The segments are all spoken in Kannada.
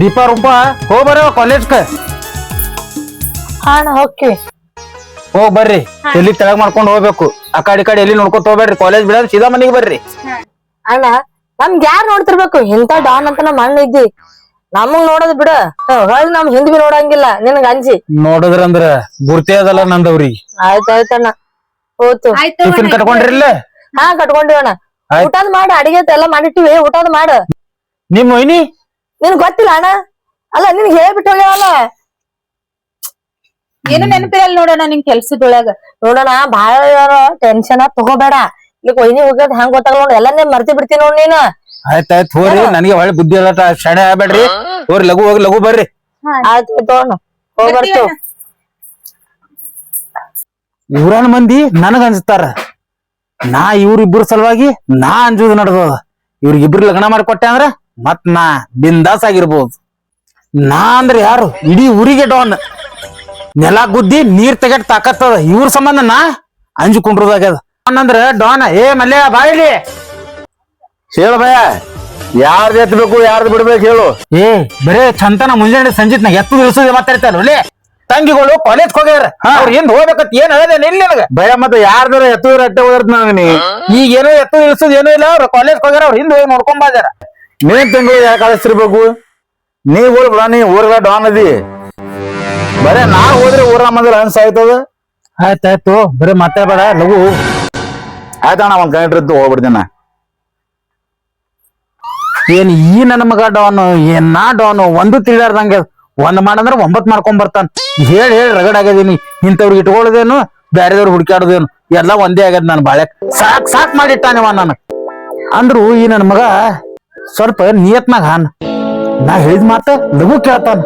ದೀಪಾ ರೂಪ ಹೋಗ್ಬರ ಕಾಲೇಜ್ಕ ಹಾ ಅಣ್ಣ ಹೋಗ್ತೀವಿ ಹೋಗ್ ಬರ್ರಿ. ಎಲ್ಲಿ ತೆಳಗ್ ಮಾಡ್ಕೊಂಡು ಹೋಗ್ಬೇಕು. ಆ ಕಡೆ ಈ ಕಡೆ ಎಲ್ಲಿ ನೋಡ್ಕೊಂತ ಹೋಗ್ಬೇಡ್ರಿ. ಕಾಲೇಜ್ ಬಿಡೋದ್ ಸೀದಾ ಮನಿಗೆ ಬರ್ರಿ. ಅಣ್ಣ ನಮ್ಗ್ ಯಾರ್ ನೋಡ್ತಿರ್ಬೇಕು? ಇಂತ ಡಾನ್ ಅಂತ ನಮ್ಮ ಅಣ್ಣ ಇದ್ದಿ. ನಮಗ್ ನೋಡೋದ್ ಬಿಡ. ಹೊಳ್ ನಮ್ ಹಿಂದ್ ಬಿ ನೋಡಂಗಿಲ್ಲ. ನಿನಗ ಅಂಜಿ. ನೋಡಿದ್ರಂದ್ರ ಗುರ್ತೇ ಅದಲ್ಲ ನಂದವ್ರಿಗೆ ಆಯ್ತಾಯ್ತಣ್ಣ ಹೋತು. ಆಯ್ತು ಟಿಫಿನ್ ಕಟ್ಕೊಂಡ್ರಿಲ್ಲ ಹಾ ಕಟ್ಕೊಂಡಿವಣ್ಣ ಆಯ್ತ್. ಊಟದ್ ಮಾಡಿ ಅಡಿಗೆ ಎಲ್ಲ ಮಾಡಿಟ್ಟಿವಿ. ಊಟದ್ ಮಾಡ. ನಿಮ್ ಮೊಯ್ನಿ ನಿನ್ ಗೊತ್ತಿಲ್ಲ ಅಣ್ಣ? ಅಲ್ಲ ನಿನ್ಗೆ ಹೇಳ್ಬಿಟ್ಟು ಹೋಗ್ಯಾವಲ್ಲ ಏನು ನೆನಪಿರಲ್ಲ ನೋಡೋಣ ನಿನ್ ಕೆಲ್ಸದೊಳಗ. ನೋಡೋಣ ಬಾಳ ಟೆನ್ಷನ್ ತಗೋಬೇಡ. ಇಲ್ಲಿ ಒಯ್ನಿ ಹೋಗೋದ್ ಹಂಗ ಗೊತ್ತಾಗಲ್ಲ ನೋಡ್ ಎಲ್ಲ ನೀನ್ ಮರ್ತಿ ಬಿಡ್ತೀನಿ ನೋಡ್ ನೀನು. ಆಯ್ತಾಯ್ತು ಹೋರಿ. ನನಗೆ ಒಳ್ಳೆ ಬುದ್ಧಿ ಅಲ್ಲ ಶಣೆ ಆಗ್ಬೇಡ್ರಿ. ಹೋರಿ ಲಘು ಹೋಗಿ ಲಘು ಬರ್ರಿ. ಆಯ್ತು ತಗೋಣ. ಹೋಗ್ ಬರ್ತೀವಿ ಇವ್ರನ್ ಮಂದಿ ನನಗ ಅನ್ಸ್ತಾರ. ನಾ ಇವ್ರಿಬ್ರ ಸಲುವಾಗಿ ನಾ ಅಂಜುದು ನಡ್ದದ. ಇವ್ರಿಗಿಬ್ರು ಲಗ್ನ ಮಾಡ್ಕೊಟ್ಟೆ ಅಂದ್ರ ಮತ್ ನಾ ಬಿಂದಾಸ್ ಆಗಿರ್ಬೋದು. ನಾ ಅಂದ್ರೆ ಯಾರು? ಇಡೀ ಊರಿಗೆ ಡಾನ್. ನೆಲ ಗುದ್ದಿ ನೀರ್ ತೆಗೆಟ್ ತಾಕತ್ತದ. ಇವ್ರ ಸಂಬಂಧ ನಾ ಅಂಜುಕೊಂಡ್ರದಾಗ್ಯದ ಡಾನ್ ಅಂದ್ರ ಡಾನ್. ಏ ಮಲ್ಯ ಬಾಯಿಲಿ ಹೇಳು ಭಯ. ಯಾರ್ದು ಎತ್ತಬೇಕು ಯಾರ್ದು ಬಿಡ್ಬೇಕು ಹೇಳು. ಏ ಬರೇ ಚಂತನ ಮುಂಜಾನೆ ಸಂಜಿತ್ ನಾ ಎತ್ತು ಇಳಿಸೋದೇ ಮಾತಾಡ್ತಾರ ಒಳ್ಳೆ ತಂಗಿಗಳು ಕಾಲೇಜ್ ಹೋಗ್ಯಾರ. ಅವ್ರ ಹಿಂದ್ ಹೋಗ್ಬೇಕತ್ ಏನ್ ಹೇಳದೆ ನಿಲ್ಲ ನನಗ. ಭಯ ಮತ್ತೆ ಯಾರ್ದಾರ ಎತ್ತು ಅಟ್ಟೆ ಹೋದ್ರತ್ ನನಗೆ ಈಗ ಏನೋ ಎತ್ತು ಇಳಿಸೋದ್ ಏನೂ ಇಲ್ಲ. ಅವ್ರ ಕಾಲೇಜ್ ಹೋಗ್ಯಾರ ಅವ್ರ ಹಿಂದ್ ಹೋಗಿ ನೋಡ್ಕೊಂಡ್ ಬಾಜಾರ ನೀನ್ ತಿಂಗಳು ಯಾಕೆ ಕಳಿಸ್ತಿರ್ಬೇಕು ನೀ ಊರ್ ಬಿಡ ನೀ ಊರ್ಗಳ ಡಾನ್ ಅದಿ ಬರೇ ನಾ ಹೋದ್ರೆ ಊರ ಮಂದಿರ ಅನ್ಸ ಆಯ್ತದ? ಆಯ್ತಾಯ್ತು ಬರೀ ಬೇಡ ಲಘು ಆಯ್ತಣ್ಣ ಒಂದ್ ಕಂಡ್ರಿದ್ದು ಹೋಗ್ಬಿಡ್ತೀನಿ. ನಾ. ಏನ್ ಈ ನನ್ನ ಮಗ ಡಾನು ಏನ್ ನಾ ಡಾನು ಒಂದು ತಿಳಿಯಾರ್ದಂಗೆ ಒಂದ್ ಮಾಡಂದ್ರ ಒಂಬತ್ ಮಾಡ್ಕೊಂಡ್ ಬರ್ತಾನ. ಹೇಳಿ ಹೇಳಿ ರಗಡ್ ಆಗ್ಯದೀನಿ ಇಂಥವ್ರಿಗೆ ಇಟ್ಕೊಳ್ಳೋದೇನು ಬ್ಯಾರೆದವ್ರು ಹುಡುಕಾಡೋದೇನು ಎಲ್ಲ ಒಂದೇ ಆಗ್ಯದ ನಾನು ಬಾಳೆ ಸಾಕ್ ಸಾಕ್ ಮಾಡಿಟ್ಟಾನಿವ ನಾನು. ಅಂದ್ರು ಈ ನನ್ನ ಮಗ ಸ್ವಲ್ಪ ನಿಯತ್ನಾಗ ಹಾನ್. ನಾ ಹೇಳಿದ ಮಾತ ಲಘು ಕೇಳ್ತಾನ.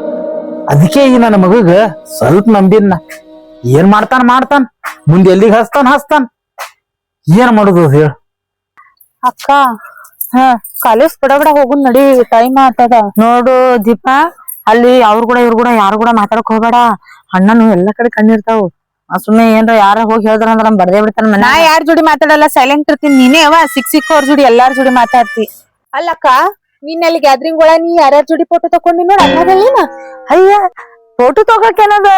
ಅದಕ್ಕೆ ಈ ನನ್ನ ಮಗುಗ ಸ್ವಲ್ಪ ನಂಬಿನ ಏನ್ ಮಾಡ್ತಾನ ಮಾಡ್ತಾನ. ಮುಂದೆ ಎಲ್ಲಿಗೆ ಹಸ್ತಾನ ಹಸ್ತಾನ ಏನ್ ಮಾಡುದು ಹೇಳ. ಅಕ್ಕ ಹಾ ಕಾಲೇಜ್ ಬಡ ಬಡ ಹೋಗು ನಡಿ ಟೈಮ್ ಆತದ. ನೋಡು ದೀಪಾ ಅಲ್ಲಿ ಅವ್ರ ಕೂಡ ಇವ್ರ ಕೂಡ ಯಾರು ಕೂಡ ಮಾತಾಡಕ್ ಹೋಗ್ಬೇಡ. ಅಣ್ಣನು ಎಲ್ಲ ಕಡೆ ಕಣ್ಣಿರ್ತಾವು ಸುಮ್ಮನೆ ಸುಮ್ನೆ ಏನ್ರ ಯಾರ ಹೋಗಿ ಹೇಳಿದ್ರ ಅಂದ್ರ ನಮ್ ಬರ್ದೇ ಬಿಡ್ತಾನ ನಾ ಯಾರ ಜೋಡಿ ಮಾತಾಡಲ್ಲ ಸೈಲೆಂಟ್ ಇರ್ತೀನಿ. ನೀನೇ ಅವ ಸಿಕ್ ಸಿಕ್ಕೋರ್ ಅವ್ರ ಜೋಡಿ ಎಲ್ಲಾರ್ ಜೋಡಿ ಮಾತಾಡ್ತಿ. ಅಲ್ಲಕ್ಕ ನೀನ್ ಅಲ್ಲಿ ಗ್ಯಾದ್ರಿಂಗ್ ಒಳ ನೀ ಯಾರ್ಯಾರ ಜೋಡಿ ಫೋಟೋ ತಕೊಂಡಿ ನೋಡ್ ಅಯ್ಯ ಫೋಟೋ ತಗೋಕೇನದ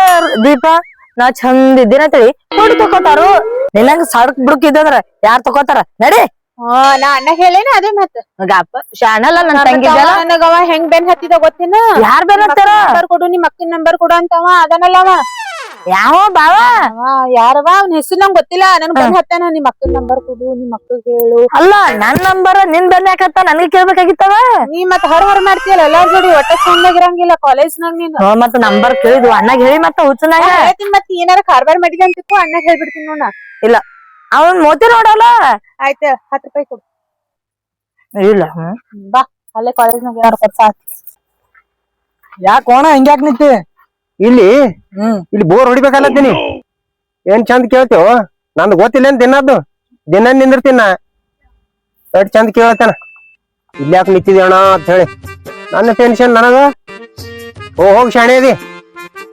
ದೀಪಾ? ನಾ ಚಂದ ಇದ್ದೀನಂತೇಳಿ ಫೋಟೋ ತಗೋತಾರು? ನಿನ್ನಂಗ ಸಡಕ್ ಬುಡಕ್ ಇದ್ದಂದ್ರ ಯಾರ್ ತಗೋತಾರ? ನಡಿ. ಹಾ ನಾ ಅಣ್ಣ ಹೇಳೇನ ಅದೇ ಮತ್ತ ಗಪ್ಪ ಶಾಣಲ್ಲ ನನ್ ತಂಗಿ ಹೆಂಗ್ ಬೆನ್ ಹತ್ತಿದ ಗೊತ್ತೇನ? ಯಾರ್ ಬೆನ್ ನಂಬರ್ ಕೊಡು ನಿಮ್ ಅಕ್ಕಿನ ನಂಬರ್ ಕೊಡು ಅಂತವ ಅದನಲ್ಲ ಅವ ಯಾವ ಬಾವ ಅವ ಯಾರವ ಅವ್ನ ಹೆಸರು ನಂಗೆ ಗೊತ್ತಿಲ್ಲ. ನನ್ ಬಂದ್ ಹತ್ತಾನ ನಿಮ್ ಅಕ್ಕನ ನಂಬರ್ ಕೊಡು ನಿಮ್ ಅಕ್ಕಗ್ ಹೇಳು. ಅಲ್ಲ ನನ್ ನಂಬರ್ ನಿನ್ ಬಂದ್ ಯಾಕತ್ತ ನನ್ಗೆ ಕೇಳ್ಬೇಕಾಗಿತ್ತವ? ನೀ ಮತ್ ಹೊರ ಹೊರ ಮಾಡ್ತೀಯಲ್ಲ ಎಲ್ಲಾರ್ ಜೋಡಿ ಒಟ್ಟ ಚಂದಾಗ ಇರಂಗಿಲ್ಲ ಕಾಲೇಜ್ನಾಗ ನೀನು. ಹೋ ಮತ್ತ ನಂಬರ್ ಕೇಳಿದ್ವು. ಅಣ್ಣಗ್ ಹೇಳಿ ಮತ್ತ ಹುಚ್ಚನಾಗ. ಹೇಳ್ತೀನಿ ಮತ್ ಏನಾರ ಕಾರ್ಬಾರ್ ಮಾಡಿದೆ ಅಂತಿತ್ತು ಅಣ್ಣಗ್ ಹೇಳ್ಬಿಡ್ತೀನಿ ನೋಡ ಅವನ್ ಮೋತಿ ನೋಡಲ್ಲ? ಆಯ್ತ ಹತ್ತು ರೂಪಾಯಿ ಕೊಡು. ಇಲ್ಲ. ಹ್ಮ್ ಬಾ ಅಲ್ಲೇ ಕಾಲೇಜ್ನಾಗ ಏನಾರ ಕೊಡ್ಸ? ಯಾಕೋಣ ಕೋಣ ಹಿಂಗ್ಯಾಕ್ ನಿಂತಿ? ಇಲ್ಲಿ? ಇಲ್ಲಿ ಬೋರ್ ಹೊಡಿಬೇಕಲ್ಲತ್ತೀನಿ? ಏನ್ ಚಂದ ಕೇಳ್ತೇವ? ನಂದು ಗೊತ್ತಿಲ್ಲ ಏನ್ ದಿನದ್ದು? ದಿನ ನಿಂದಿರ್ತೀನ ನಾ. ಎಷ್ಟ್ ಚಂದ ಕೇಳತ್ತೇನ? ಇಲ್ಲಿ ಯಾಕೆ ನಿಂತಿದ್ದೆ ಅಣ್ಣ ಅಂತ ಹೇಳಿ. ನನ್ನ ಟೆನ್ಷನ್ ನನಗ? ಓ ಹೋಗ್ ಶಾಣೆ ಅದಿ.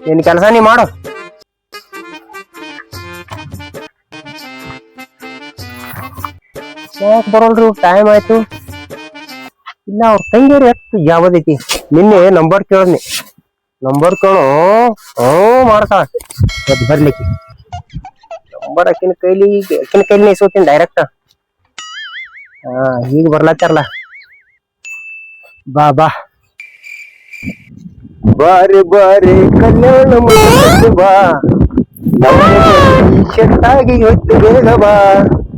ನಿನ್ ಕೆಲಸ ನೀ ಮಾಡು. ಯಾಕೆ ಬರೋಲ್ರಿ ಟೈಮ್ ಆಯ್ತು? ಇಲ್ಲ ಅವ್ರ ತಂಗಿಯರು ಎಷ್ಟು ಯಾವ್ದೈತಿ? ನಿನ್ನೆ ನಂಬರ್ ಕೇಳದ್ನಿ. ನಂಬರ್ ಕಣೋ ಹ್ಞೂ ಮಾಡ್ತಾಳ ಎದ್ದು ಬರ್ಲಿಕ್ಕೆ. ನಂಬರ್ ಅಕ್ಕಿನ ಕೈಲಿ ಅಕ್ಕಿನ ಕೈಲಿ ಇಸ್ಕೋತೀನಿ ಡೈರೆಕ್ಟ್ ಹಾ, ಈಗ ಬರ್ಲತ್ತಾರಲ್ಲ. ಬಾ ಬಾ. ಬಾರಿ ಬಾರಿ ಕಲ್ಯಾಣ ಬಾ ಶೆಟ್ಟಾಗಿ ಹೊತ್ತು ಬೇಗ ಬಾ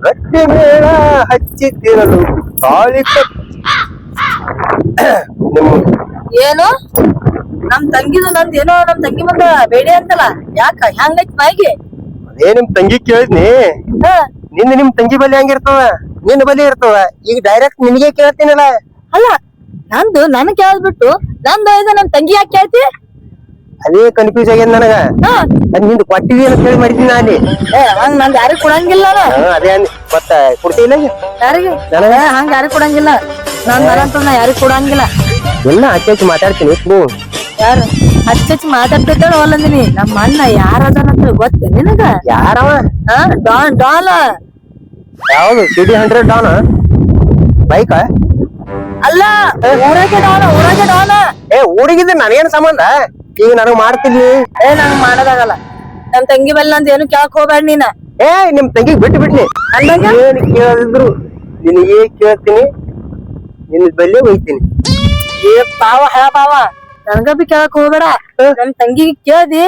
ಗಟ್ಟಿ ಬೇಡ ಹಚ್ಚಿತ್ತಿರಲು ತಾಳಿ ಏನು? ನಮ್ ತಂಗಿದು ನಂದ್ ಏನೋ ನಮ್ ತಂಗಿ ಬಂದ ಬೇಡಿ ಅಂತಲ್ಲ. ಯಾಕ? ಹೆಂಗೈತ್ ಮೈಗೆ ಅದೇ ನಿಮ್ ತಂಗಿ ಕೇಳಿದ್ನಿ. ಹಾ. ನಿಂದ ನಿಮ್ ತಂಗಿ ಬಲಿ ಹೆಂಗಿರ್ತವ ನಿನ್ನ ಬಲಿ ಇರ್ತದ ಈಗ ಡೈರೆಕ್ಟ್ ನಿನಗೆ ಕೇಳ್ತೀನಲ್ಲ. ಅಲ್ಲ ನಂದು ನನ್ ಕೇಳ್ಬಿಟ್ಟು ನಂದು ಇದು ನಮ್ ತಂಗಿ ಯಾಕೆ ಕೇಳ್ತಿ? ಅದೇ ಕನ್ಫ್ಯೂಸ್ ಆಗ್ಯದ ನನಗ. ಹಾ. ಅದ್ ನಿಂದು ಕೊಟ್ಟಿವಿ ಅಂತ ಹೇಳಿ ಮಾಡಿದ್ದೀನಿ ನಾ ಅಲ್ಲಿ. ಏ ಹಂಗ ನಂದ್ ಯಾರಿಗ್ ಕೊಡಂಗಿಲ್ಲ. ಹಾ, ಅದೇ ಅಂದ್ ಮತ್ತ ಕೊಡ್ತಿಲ್ಲ ಈಗ? ಯಾರಿಗೆ? ನನಗ? ಹಂಗ ಯಾರಿಗ್ ಕೊಡಂಗಿಲ್ಲ. ನಾನ್ ನನ್ನಂತ ನಾ ಯಾರಿಗ್ ಕೊಡಂಗಿಲ್ಲ. ಎಲ್ಲ ಆಚೆ ಮಾತಾಡ್ತೀನಿ ಹ್ಞೂ ಯಾರು? ಹಚ್ಚ ಹಚ್ಚ ಹೋಲಂದಿನಿ ಒಲ್ಲಂದಿನಿ ನಮ್ಮ ಅಣ್ಣ ಯಾರ ಅಂತ ಗೊತ್ತ ನಿನಗ? ಯಾರವ? ಹಾ ಡಾನ್ ಡಾಲ. ಯಾವ್ದು? ಸಿಟಿ ಹಂಡ್ರೆಡ್ ಡಾನ್ ಬೈಕ? ಅಲ್ಲ ಊರಾಗೆ ಡಾನ ಊರಾಗೆ ಡಾನ ಏ ಊರಿಗಿದ್ರೆ ನನಗೇನ್ ಸಂಬಂಧ? ಈಗ ನನಗ್ ಮಾಡ್ತೀನಿ ಏ ನಂಗ್ ಮಾಡೋದಾಗಲ್ಲ. ನನ್ ತಂಗಿ ಬಲ್ಲ ಅಂತ ಏನು ಕೇಳಕ್ ಹೋಗ್ಬೇಡ ನೀನ. ಏ ನಿಮ್ ತಂಗಿಗ್ ಬಿಟ್ಟು ಅಂದಾಗ ಏನ್ ಕೇಳಿದ್ರು ನಿನಗೆ ಕೇಳ್ತೀನಿ. ನಿನ್ನ ಬಲ್ಲೆ ಹೋಗ್ತೀನಿ ಏ ಪಾವ ಹಾ ಪಾವ. ನನ್ಗ ಬಿ ಕೇಳಕ್ ಹೋಗ್ಬೇಡ. ನನ್ ತಂಗಿ ಕೇಳ್ದಿ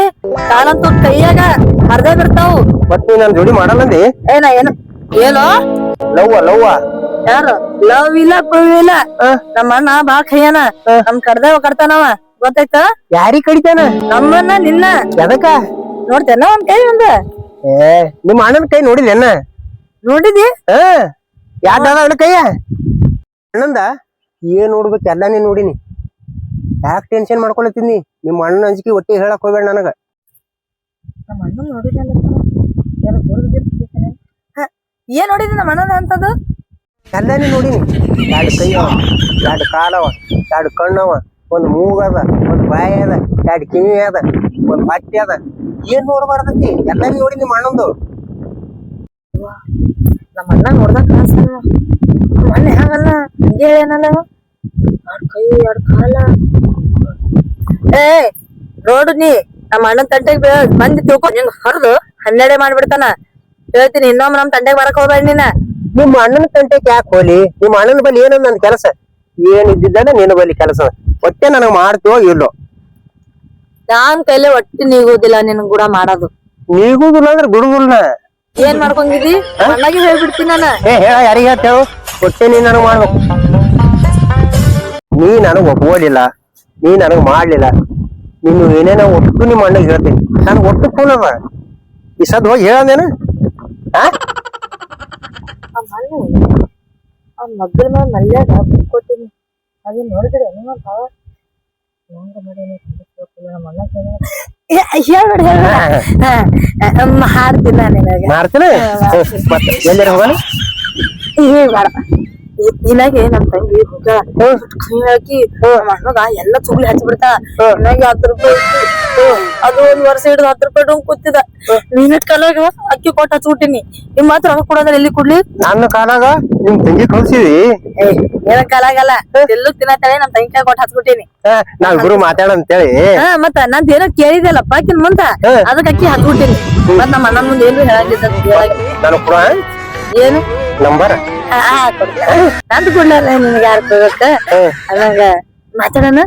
ಕಾಲಂತೂ ಕೈಯಾಗ ಅರ್ಧ ಬಿಡ್ತಾವು. ಮತ್ ನೀ ನನ್ ಜೋಡಿ ಮಾಡಲ್ಲಂದಿ? ಏನ ಏನ ಏನು? ಲವ್ವ ಲವ್ವ. ಯಾರು? ಲವ್ ಇಲ್ಲ ಪವ್ ಇಲ್ಲ? ನಮ್ಮ ಅಣ್ಣ ಬಾ ಕೈಯನ. ನಮ್ ಕಡ್ದೇವ ಕಡ್ತಾನವ ಗೊತ್ತಾಯ್ತ? ಯಾರಿಗ್ ಕಡಿತಾನ? ನಮ್ಮನ್ನ ನಿನ್ನ. ಎದಕ್ಕ? ನೋಡ್ತೇನ ಒಂದ್ ಕೈ ಒಂದ ಏ ನಿಮ್ಮ ಅಣ್ಣನ ಕೈ ನೋಡಿದೇನ ನೋಡಿದಿ? ಹ. ಅಣ್ಣ ಕೈಯ? ಅಣ್ಣಂದ? ಏನ್ ನೋಡ್ಬೇಕು? ಎಲ್ಲಾನೇ ನೋಡಿನಿ. ಯಾಕೆ ಟೆನ್ಷನ್ ಮಾಡ್ಕೊಳತೀನಿ ನಿಮ್ಮ ಅಣ್ಣನ ಅಂಜಿಕೆ ಒಟ್ಟಿಗೆ ಹೇಳಕ್ ಹೋಗ್ಬೇಡ ನನಗ. ನಮ್ಮ ಅಣ್ಣ ನೋಡಿದಲ್ಲ ಏನ್ ನೋಡಿದಿ ನಮ್ಮ ಅಣ್ಣನ ಅಂತದು ಎಲ್ಲಾನು ನೋಡಿನಿ. ಎರಡು ಕೈ ಅವ ಎರಡು ಕಾಲವ ಎರಡು ಕಣ್ಣವ ಒಂದ್ ಅದ ಒಂದ್ ಬಾಯಿ ಅದ ಎರಡು ಕಿವಿ ಅದ ಒಂದ್ ಬಟ್ಟೆ ಅದ ಏನ್ ನೋಡ್ಬಾರ್ದತಿ? ಎಲ್ಲಾನು ನೋಡಿ ನಿಮ್ಮ ಅಣ್ಣಂದು. ನಮ್ಮ ಅಣ್ಣ ನೋಡ್ದಾಗ ಕಾಣಿಸ್ತಾನ ನಮ್ಮ ಅಣ್ಣ ಹೆಂಗಲ್ಲ ಹಂಗೆ ಏನಲ್ಲ ಏ ನೋಡು ನೀ ನಮ್ಮ ಅಣ್ಣನ ತಂಟೆಗೆ ಬಂದು ತಿಳ್ಕೊ ಹಿಂಗ್ ಹರಿದು ಹನ್ನೆರಡೆ ಮಾಡ್ಬಿಡ್ತಾನ. ಹೇಳ್ತೀನಿ ಇನ್ನೊಮ್ಮೆ ನಮ್ ತಂಟೆಗೆ ಬರಕ್ ಹೋಗ್ಬೇಡ ನೀನ. ನಿಮ್ಮ ಅಣ್ಣನ ತಂಟೆಗ್ ಯಾಕೆ ಹೋಲಿ? ನಿಮ್ಮ ಅಣ್ಣನ ಬಳಿ ಏನೋ ನನ್ ಕೆಲಸ? ಏನ್ ಇದ್ದಿದ್ದಾನೆ ನಿನ್ನ ಬಳಿ ಕೆಲಸ? ಒಟ್ಟೆ ನನಗ್ ಮಾಡ್ತೀವೋ ಇಲ್ಲೋ? ನಾನ್ ಕೈಲೇ ಒಟ್ಟಿ ನೀಗುದಿಲ್ಲ ನಿನ್ ಕೂಡ ಮಾಡೋದು. ನೀಗುದಿಲ್ಲ ಅಂದ್ರೆ ಬಿಡುದಿಲ್ಲ ಏನ್ ಮಾಡ್ಕೊಂಡಿದಿ ಅಣ್ಣಗೆ ಹೇಳ್ಬಿಡ್ತೀನಿ ನಾನು. ಏ ಹೇಳ ಯಾರಿಗೆ ಹೇಳ್ತೇವು ಒಟ್ಟೆ ನೀನ್ ನನಗ್ ಮಾಡ್ಬೇಕು. ನೀ ನನಗೆ ಒಪ್ಕೊಳ್ಳಿಲ್ಲ ನೀ ನನಗೆ ಮಾಡ್ಲಿಲ್ಲ ನೀನು ಏನೇನೋ ಒಟ್ಟು ನಿಮ್ಮ ಅಣ್ಣಗೆ ಹೇಳ್ತೀನಿ. ನಾನು ಒಟ್ಟು ಫೋನವ ಈ ಸದ್ ಹೋಗಿ ಹೇಳಂದೇನ ಆ? ಆ ಮಗ್ಗಲ ಮೇಲೆ ಮಲ್ಯಾಗ ಕೊಟ್ಟಿನಿ. ಅದನ್ನ ನೋಡಿದ್ರೆ ನಿಮ್ಮ ಭಾವ. ಅಣ್ಣ ಹೇಳ್ಬೇಡ ಹೇಳ್ಬೇಡ. ಹಾಡ್ತೀನಿ ನಾನು ನಿನಗೆ. ಮಾಡ್ತೀನಿ ಎಲ್ಲಾರ ಹೋಗೋಣ? ಈಗ ಬೇಡ. ಇನ್ನಾಗೆ ನಮ್ ತಂಗಿ ಹೋಗ್ಯಾಳ ಕೈ ಹಾಕಿ ನಮ್ಮ ಅಣ್ಣಗ ಎಲ್ಲ ಚುಗ್ಲಿ ಹಚ್ಚಿ ಬಿಡ್ತಾಳ ಇನ್ನಾಗೆ ಹತ್ತು ರೂಪಾಯಿ. ಅದು ಒಂದ್ ವರ್ಷ ಹಿಡಿದು ಹತ್ತು ರೂಪಾಯಿ ಇಟ್ಕೊಂಡ್ ಕೂತಿದ ಮಿನಿಟ್ ಕಾಲಾಗ ಅಕ್ಕಿ ಕೊಟ್ಟು ಹಚ್ಬಿಟ್ಟಿನಿ ನಿಮ್ ಮಾತ್ರ ರೊಕ್ಕ ಕೊಡೋದ್ರ ಎಲ್ಲಿ ಕೊಡ್ಲಿ? ನನ್ನ ಕಾಲಾಗ ನಿಮ್ ತಂಗಿ ಕಳ್ಸಿದಿ? ಏನ ಕಾಲಾಗಲ್ಲ. ಎಲ್ಲೂ ತಿನ್ನತ್ತಾಳೆ? ನಮ್ ತಂಗಿ ಕೈ ಕೊಟ್ಟು ಹಚ್ಬಿಟ್ಟಿನಿ. ಗುರು ಮಾತಾಡ ಅಂತೇಳಿ ಮತ್ತ ನಂದ್ ಏನೋ ಕೇಳಿದೆಲ್ಲಪ್ಪ ಆಕಿನ್ ಮುಂದ. ಅದಕ್ಕೆ ಅಕ್ಕಿ ಹಚ್ಬಿಟ್ಟಿನಿ. ಮತ್ ನಮ್ಮ ಅಣ್ಣ ಮುಂದೆ ಏನು ಹೇಳಂಗಿಲ್ಲ ನಾನು ಏನು? ನಂಬರ್. ನಂದ್ ಕೊಡ್ಲಾರ ನಿನ್ಗೆ ಯಾರು ಕೊಡ್ಬೇಕ ಅದಂಗ ಮಾತಾಡೋಣ.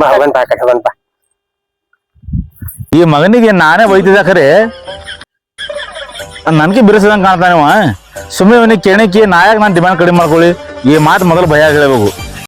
ಬಾ ಹೋಗಂತ ಆ ಕಡೆ ಹೋಗಂತ ಈ ಮಗನಿಗೆ ನಾನೇ ಬೈತಿದ್ದ ಖರೆ. ನನ್ಗೆ ಬಿರಿಸಿದಂಗೆ ಕಾಣ್ತಾನವ ಸುಮ್ಮನೆ ಅವನಿಗೆ ಕೇಳಕ್ಕೆ ನಾಯಕ್ ನಾನು ಡಿಮ್ಯಾಂಡ್ ಕಡಿಮೆ ಮಾಡ್ಕೊಳ್ಳಿ. ಈ ಮಾತು ಮೊದಲು ಭಯ ಹೇಳಬೇಕು